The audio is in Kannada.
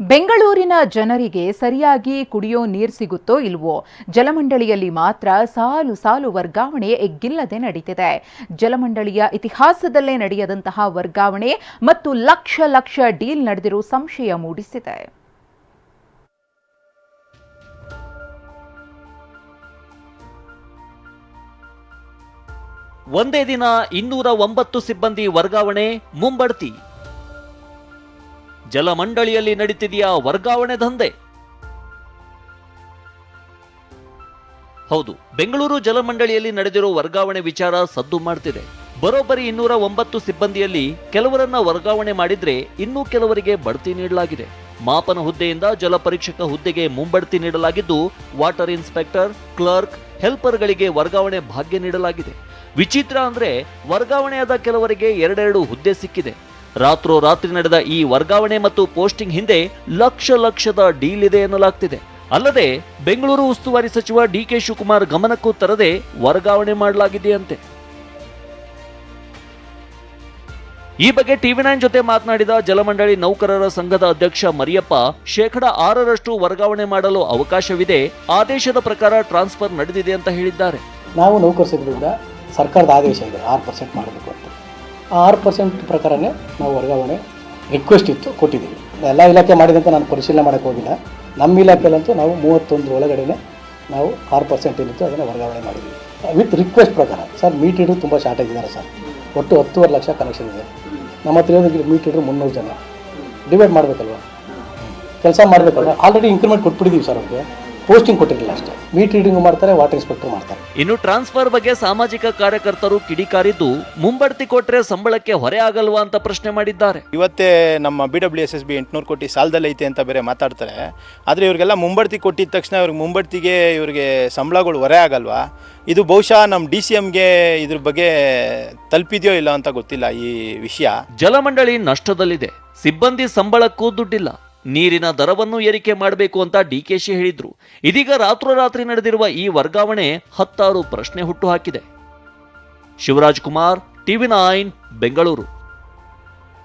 ಬೆಂಗಳೂರಿನ ಜನರಿಗೆ ಸರಿಯಾಗಿ ಕುಡಿಯೋ ನೀರು ಸಿಗುತ್ತೋ ಇಲ್ವೋ, ಜಲಮಂಡಳಿಯಲ್ಲಿ ಮಾತ್ರ ಸಾಲು ಸಾಲು ವರ್ಗಾವಣೆ ಎಗ್ಗಿಲ್ಲದೆ ನಡೀತಿದೆ. ಜಲಮಂಡಳಿಯ ಇತಿಹಾಸದಲ್ಲೇ ನಡೆಯದಂತಹ ವರ್ಗಾವಣೆ ಮತ್ತು ಲಕ್ಷ ಲಕ್ಷ ಡೀಲ್ ನಡೆದಿರೋ ಸಂಶಯ ಮೂಡಿಸಿದೆ. ಒಂದೇ ದಿನ ಇನ್ನೂರ ಒಂಬತ್ತು ಸಿಬ್ಬಂದಿ ವರ್ಗಾವಣೆ ಮುಂಬಡ್ತಿ. ಜಲಮಂಡಳಿಯಲ್ಲಿ ನಡೀತಿದೆಯಾ ವರ್ಗಾವಣೆ ದಂಧೆ? ಹೌದು, ಬೆಂಗಳೂರು ಜಲಮಂಡಳಿಯಲ್ಲಿ ನಡೆದಿರೋ ವರ್ಗಾವಣೆ ವಿಚಾರ ಸದ್ದು ಮಾಡ್ತಿದೆ. ಬರೋಬ್ಬರಿ ಇನ್ನೂರ ಒಂಬತ್ತು ಸಿಬ್ಬಂದಿಯಲ್ಲಿ ಕೆಲವರನ್ನ ವರ್ಗಾವಣೆ ಮಾಡಿದ್ರೆ ಇನ್ನೂ ಕೆಲವರಿಗೆ ಬಡ್ತಿ ನೀಡಲಾಗಿದೆ. ಮಾಪನ ಹುದ್ದೆಯಿಂದ ಜಲ ಪರೀಕ್ಷಕ ಹುದ್ದೆಗೆ ಮುಂಬಡ್ತಿ ನೀಡಲಾಗಿದ್ದು, ವಾಟರ್ ಇನ್ಸ್ಪೆಕ್ಟರ್, ಕ್ಲರ್ಕ್, ಹೆಲ್ಪರ್ಗಳಿಗೆ ವರ್ಗಾವಣೆ ಭಾಗ್ಯ ನೀಡಲಾಗಿದೆ. ವಿಚಿತ್ರ ಅಂದ್ರೆ ವರ್ಗಾವಣೆಯಾದ ಕೆಲವರಿಗೆ ಎರಡೆರಡು ಹುದ್ದೆ ಸಿಕ್ಕಿದೆ. ರಾತ್ರೋರಾತ್ರಿ ನಡೆದ ಈ ವರ್ಗಾವಣೆ ಮತ್ತು ಪೋಸ್ಟಿಂಗ್ ಹಿಂದೆ ಲಕ್ಷ ಲಕ್ಷದ ಡೀಲ್ ಇದೆ ಎನ್ನಲಾಗ್ತಿದೆ. ಅಲ್ಲದೆ ಬೆಂಗಳೂರು ಉಸ್ತುವಾರಿ ಸಚಿವ ಡಿಕೆ ಶಿವಕುಮಾರ್ ಗಮನಕ್ಕೂ ತರದೆ ವರ್ಗಾವಣೆ ಮಾಡಲಾಗಿದೆಯಂತೆ. ಈ ಬಗ್ಗೆ ಟಿವಿ ನೈನ್ ಜೊತೆ ಮಾತನಾಡಿದ ಜಲಮಂಡಳಿ ನೌಕರರ ಸಂಘದ ಅಧ್ಯಕ್ಷ ಮರಿಯಪ್ಪ, ಶೇಕಡಾ ಆರರಷ್ಟು ವರ್ಗಾವಣೆ ಮಾಡಲು ಅವಕಾಶವಿದೆ, ಆದೇಶದ ಪ್ರಕಾರ ಟ್ರಾನ್ಸ್ಫರ್ ನಡೆದಿದೆ ಅಂತ ಹೇಳಿದ್ದಾರೆ. ನಾವು ನೌಕರ ಸಂಘದಿಂದ ಸರ್ಕಾರದ ಆದೇಶ ಇದೆ, ಆರು ಪರ್ಸೆಂಟ್ ಮಾಡಬೇಕು ಅಂತ. ಆರು ಪರ್ಸೆಂಟ್ ಪ್ರಕಾರನೇ ನಾವು ವರ್ಗಾವಣೆ ರಿಕ್ವೆಸ್ಟ್ ಇತ್ತು, ಕೊಟ್ಟಿದ್ದೀವಿ. ಎಲ್ಲ ಇಲಾಖೆ ಮಾಡಿದಂತ ನಾನು ಪರಿಶೀಲನೆ ಮಾಡೋಕ್ಕೆ ಹೋಗಿಲ್ಲ. ನಮ್ಮ ಇಲಾಖೆಯಲ್ಲಂತೂ ನಾವು ಮೂವತ್ತೊಂದು ಒಳಗಡೆನೆ ನಾವು ಆರು ಪರ್ಸೆಂಟ್ ಏನಿತ್ತು ಅದನ್ನು ವರ್ಗಾವಣೆ ಮಾಡಿದ್ದೀವಿ ವಿತ್ ರಿಕ್ವೆಸ್ಟ್ ಪ್ರಕಾರ. ಸರ್ ಮೀಟ್ ಇಡ್ರು ತುಂಬ ಶಾರ್ಟೇಜ್ ಇದ್ದಾರೆ ಸರ್. ಒಟ್ಟು ಹತ್ತುವರೆ ಲಕ್ಷ ಕನೆಕ್ಷನ್ ಇದೆ. ನಮ್ಮ ಹತ್ರ ಇರೋದಕ್ಕೆ ಮೀಟ್ ಇಡ್ರು ಮುನ್ನೂರು ಜನ. ಡಿವೈಡ್ ಮಾಡಬೇಕಲ್ವ? ಕೆಲಸ ಮಾಡಬೇಕಲ್ವ? ಆಲ್ರೆಡಿ ಇನ್ಕ್ರಿಮೆಂಟ್ ಕೊಟ್ಬಿಟ್ಟಿದ್ದೀವಿ ಸರ್ ಅವ್ರಿಗೆ. ಪೋಸ್ಟಿಂಗ್ ಕೊಟ್ಟಿರಲಿಲ್ಲ ಅಷ್ಟೇ. ಮೀಟ್ ರೀಡಿಂಗ್ ಮಾಡ್ತಾರೆ ವಾಟರ್ ಇನ್ಸ್ಪೆಕ್ಟರ್ ಮಾಡ್ತಾರೆ. ಇನ್ನು ಟ್ರಾನ್ಸ್ಫರ್ ಬಗ್ಗೆ ಸಾಮಾಜಿಕ ಕಾರ್ಯಕರ್ತರು ಕಿಡಿಕಾರಿದ್ದು ಮುಂಬಡ್ತಿ ಕೊಟ್ರೆ ಸಂಬಳಕ್ಕೆ ಹೊರೆ ಆಗಲ್ವಾ ಅಂತ ಪ್ರಶ್ನೆ ಮಾಡಿದ್ದಾರೆ. ಇವತ್ತೇ ನಮ್ಮ B W S S B ಎಂಟುನೂರು ಕೋಟಿ ಸಾಲದಲ್ಲಿ ಐತೆ ಅಂತ ಬೇರೆ ಮಾತಾಡ್ತಾರೆ. ಆದರೆ ಇವರಿಗೆಲ್ಲ ಮುಂಬಡ್ತಿ ಕೊಟ್ಟಿದ ತಕ್ಷಣ ಇವ್ರಿಗೆ ಮುಂಬಡ್ತಿಗೆ ಇವರಿಗೆ ಸಂಬಳಗಳು ಹೊರೆ ಆಗಲ್ವಾ? ಇದು ಬಹುಶಃ ನಮ್ಮ ಡಿ ಸಿ ಎಂಗೆ ಇದ್ರ ಬಗ್ಗೆ ತಲುಪಿದೆಯೋ ಇಲ್ಲ ಅಂತ ಗೊತ್ತಿಲ್ಲ ಈ ವಿಷಯ. ಜಲಮಂಡಳಿ ನಷ್ಟದಲ್ಲಿದೆ. ಸಿಬ್ಬಂದಿ ಸಂಬಳಕ್ಕೂ ದುಡ್ಡಿಲ್ಲ. ನೀರಿನ ದರವನ್ನು ಏರಿಕೆ ಮಾಡಬೇಕು ಅಂತ ಡಿಕೆಶಿ ಹೇಳಿದ್ರು. ಇದೀಗ ರಾತ್ರೋರಾತ್ರಿ ನಡೆದಿರುವ ಈ ವರ್ಗಾವಣೆ ಹತ್ತಾರು ಪ್ರಶ್ನೆ ಹುಟ್ಟುಹಾಕಿದೆ ಶಿವರಾಜ್ ಕುಮಾರ್ ಟಿವಿ ನೈನ್, ಬೆಂಗಳೂರು.